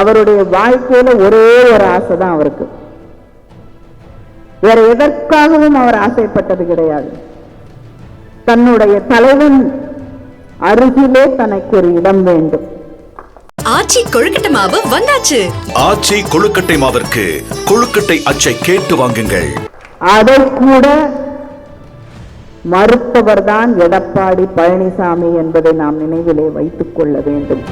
அவருடைய வாழ்க்கையில ஒரே ஒரு ஆசை தான் அவருக்கு. வேற எதற்காகவும் அவர் ஆசைப்பட்டது கிடையாது. தன்னுடைய தலைவன் அருகிலே தனக்கு ஒரு இடம் வேண்டும். ஆச்சி கொழுக்கட்டை மாவு வந்தாச்சு. ஆச்சி கொழுக்கட்டை மாவிற்கு கொழுக்கட்டை அச்சை கேட்டு வாங்குங்கள். அதை கூட மறுத்தவர்தான் எடப்பாடி பழனிசாமி என்பதை நாம் நினைவிலே வைத்துக் கொள்ள வேண்டும்.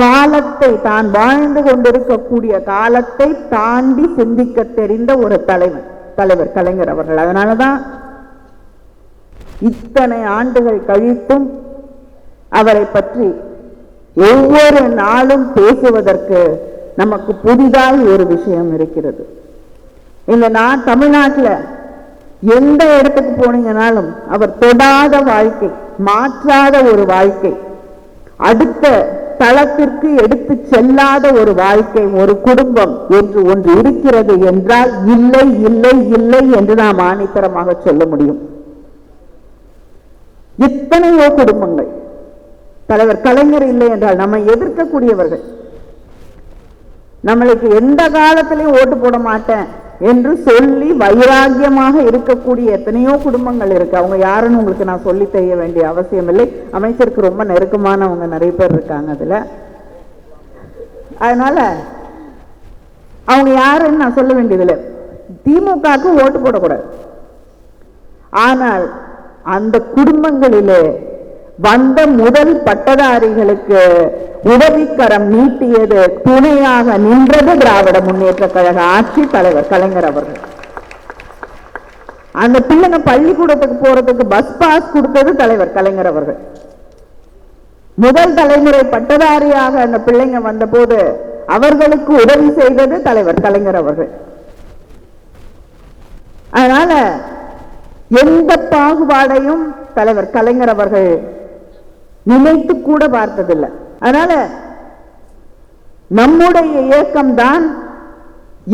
காலத்தை தான் வாழ்ந்து கொண்டிருக்கக்கூடிய காலத்தை தாண்டி சிந்திக்க தெரிந்த ஒரு தலைவன் தலைவர் கலைஞர் அவர்கள். அதனாலதான் இத்தனை ஆண்டுகள் கழித்தும் அவரை பற்றி ஒவ்வொரு நாளும் பேசுவதற்கு நமக்கு புதிதாக ஒரு விஷயம் இருக்கிறது. இந்த நான் தமிழ்நாட்டில் எந்த இடத்துக்கு போனீங்கனாலும் அவர் தொடாத வாழ்க்கை மாற்றாத ஒரு வாழ்க்கை அடுத்த தளத்திற்கு எடுத்து செல்லாத ஒரு வாழ்க்கை ஒரு குடும்பம் என்று ஒன்று இருக்கிறது என்றால் இல்லை இல்லை இல்லை என்று நாம் ஆணித்தரமாக சொல்ல முடியும். எத்தனையோ குடும்பங்கள். தலைவர் கலைஞர் இல்லை என்றால் நம்மை எதிர்க்கக்கூடியவர்கள். நம்மளுக்கு எந்த காலத்திலையும் ஓட்டு போட மாட்டேன். என்று சொல்லி வைராக்கியமாக இருக்கக்கூடிய எத்தனையோ குடும்பங்கள் இருக்கு. அவங்க யாருன்னு உங்களுக்கு நான் சொல்லி தெரிய வேண்டிய அவசியம் இல்லை. அமைச்சருக்கு ரொம்ப நெருக்கமானவங்க நிறைய பேர் இருக்காங்க அதுல. அதனால அவங்க யாருன்னு நான் சொல்ல வேண்டியதில்லை. திமுகவுக்கு ஓட்டு போடக்கூடாது. ஆனால் அந்த குடும்பங்களிலே வந்த முதல் பட்டதாரிகளுக்கு உதவிக்கரம் நீட்டியது துணையாக நின்றது திராவிட முன்னேற்ற கழக ஆட்சி தலைவர் கலைஞர் அவர்கள். அந்த பிள்ளைங்க பள்ளிக்கூடத்துக்கு போறதுக்கு பஸ் பாஸ் கொடுத்தது தலைவர் கலைஞர் அவர்கள். முதல் தலைமுறை பட்டதாரியாக அந்த பிள்ளைங்க வந்தபோது அவர்களுக்கு உதவி செய்தது தலைவர் கலைஞர் அவர்கள். அதனால எந்த பாகுபாடையும் தலைவர் கலைஞர் அவர்கள் நினைத்து கூட பார்த்ததில்லை. அதனால நம்முடைய இயக்கம்தான்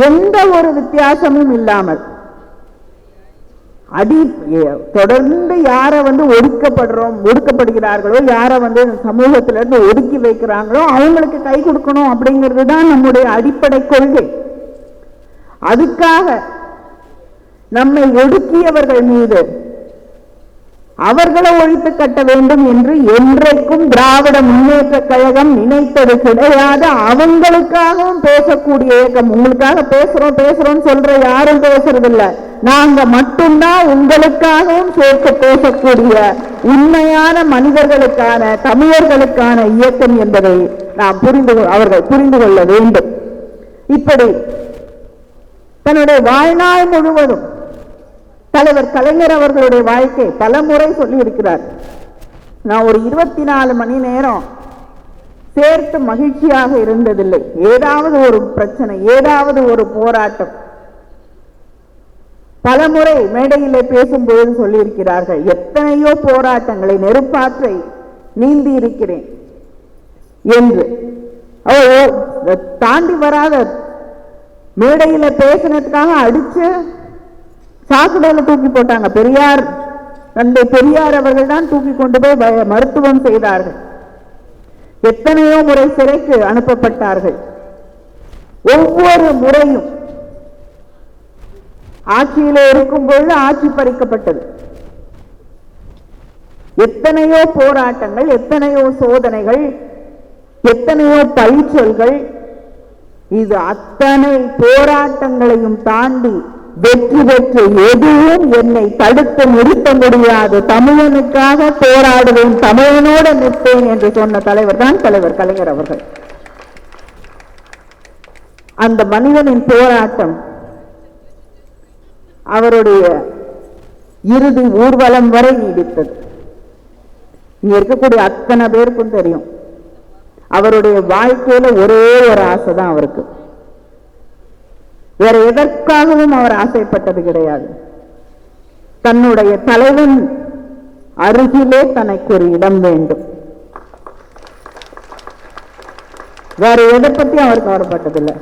எந்த ஒரு வித்தியாசமும் இல்லாமல் அடி தொடர்ந்து யாரை வந்து ஒடுக்கப்படுறோம் ஒடுக்கப்படுகிறார்களோ யாரை வந்து சமூகத்தில இருந்து ஒடுக்கி வைக்கிறாங்களோ அவங்களுக்கு கை கொடுக்கணும் அப்படிங்கிறது தான் நம்முடைய அடிப்படை கொள்கை. அதுக்காக நம்மை ஒடுக்கியவர்கள் மீது அவர்களை ஒழித்து கட்ட வேண்டும் என்று என்றைக்கும் திராவிட முன்னேற்ற கழகம் நினைத்தது கிடையாது. அவங்களுக்காகவும் பேசக்கூடிய இயக்கம் உங்களுக்காக பேசுறோம் பேசுறோம் சொல்ற யாரும் பேசுறதில்ல. நாங்க மட்டும்தான் உங்களுக்காகவும் சேர்த்து பேசக்கூடிய உண்மையான மனிதர்களுக்கான தமிழர்களுக்கான இயக்கம் என்பதை நாம் புரிந்து கொ- அவர்கள் புரிந்து கொள்ள வேண்டும். இப்படி தன்னுடைய வாழ்நாள் முழுவதும் தலைவர் கலைஞர் அவர்களுடைய வாழ்க்கை பல முறை சொல்லியிருக்கிறார். நான் ஒரு இருபத்தி நாலு மணி நேரம் சேர்த்து மகிழ்ச்சியாக இருந்ததில்லை. ஏதாவது ஒரு பிரச்சனை ஏதாவது ஒரு போராட்டம். பல முறை மேடையிலே பேசும்போது சொல்லியிருக்கிறார்கள் எத்தனையோ போராட்டங்களை நெருப்பாற்றை நீந்தி இருக்கிறேன் என்று ஓ- தாண்டி வராத மேடையில பேசினதுக்காக அடிச்சு சாக்கடையில் தூக்கி போட்டாங்க. பெரியார் தந்தை பெரியார் அவர்கள் தான் தூக்கி கொண்டு போய் மருத்துவம் செய்தார்கள். எத்தனையோ முறை சிறைக்கு அனுப்பப்பட்டார்கள். ஒவ்வொரு முறையும் ஆட்சியில இருக்கும் பொழுது ஆட்சி பறிக்கப்பட்டது. எத்தனையோ போராட்டங்கள் எத்தனையோ சோதனைகள் எத்தனையோ பழிச்சொல்கள் இது அத்தனை போராட்டங்களையும் தாண்டி வெற்றி பெற்று எதுவும் என்னை தடுத்து நிறுத்த முடியாது. தமிழனுக்காக போராடுவேன் தமிழனோடு நிற்பேன் என்று சொன்ன தலைவர் தான் தலைவர் கலைஞர் அவர்கள். அந்த மனிதனின் போராட்டம் அவருடைய இறுதி ஊர்வலம் வரை நீடித்தது. இங்க இருக்கக்கூடிய அத்தனை பேருக்கும் தெரியும். அவருடைய வாழ்க்கையில ஒரே ஒரு ஆசை தான் அவருக்கு. வேற எதற்காகவும் அவர் ஆசைப்பட்டது கிடையாது. தன்னுடைய தலைவன் அருகிலே தனக்கு ஒரு இடம் வேண்டும். வேற எதை பத்தியும் அவர் கவலைப்பட்டதில்லை.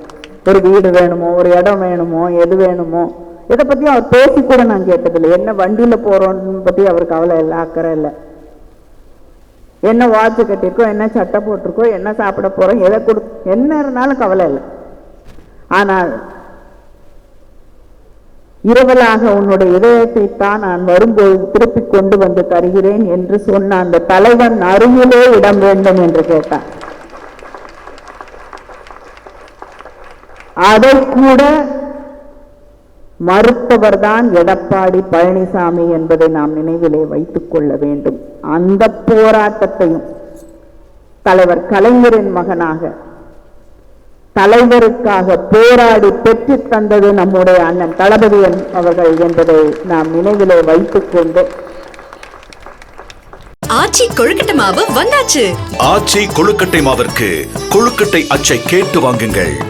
ஒரு வீடு வேணுமோ ஒரு இடம் வேணுமோ எது வேணுமோ இதை பத்தி அவர் பேசி கூட நான் கேட்டதில்லை. என்ன வண்டியில போறோம்னு பத்தி அவர் கவலை இல்லை அக்கறை இல்லை. என்ன வாட்ச் கட்டியிருக்கோம் என்ன சட்டை போட்டிருக்கோம் என்ன சாப்பிட போறோம் எதை கொடு என்ன இருந்தாலும் கவலை இல்லை. ஆனால் இரவலாக உன்னுடைய இதயத்தை தான் நான் வரும்போது திருப்பிக் கொண்டு வந்து தருகிறேன் என்று சொன்ன அந்த தலைவன் அருகிலே இடம் வேண்டும் என்று கேட்டான். அதை கூட மறுத்தவர்தான் எடப்பாடி பழனிசாமி என்பதை நாம் நினைவிலே வைத்துக் கொள்ள வேண்டும். அந்த போராட்டத்தையும் தலைவர் கலைஞரின் மகனாக தலைவருக்காக போராடி பெற்றுத் தந்தது நம்முடைய அண்ணன் தளபதி அவர்கள் என்பதை நாம் நினைவிலே வைத்துக் கொண்டு. ஆச்சி கொழுக்கட்டை மாவு வந்தாச்சு. ஆச்சி கொழுக்கட்டை மாவிற்கு கொழுக்கட்டை அச்சை கேட்டு வாங்குங்கள்.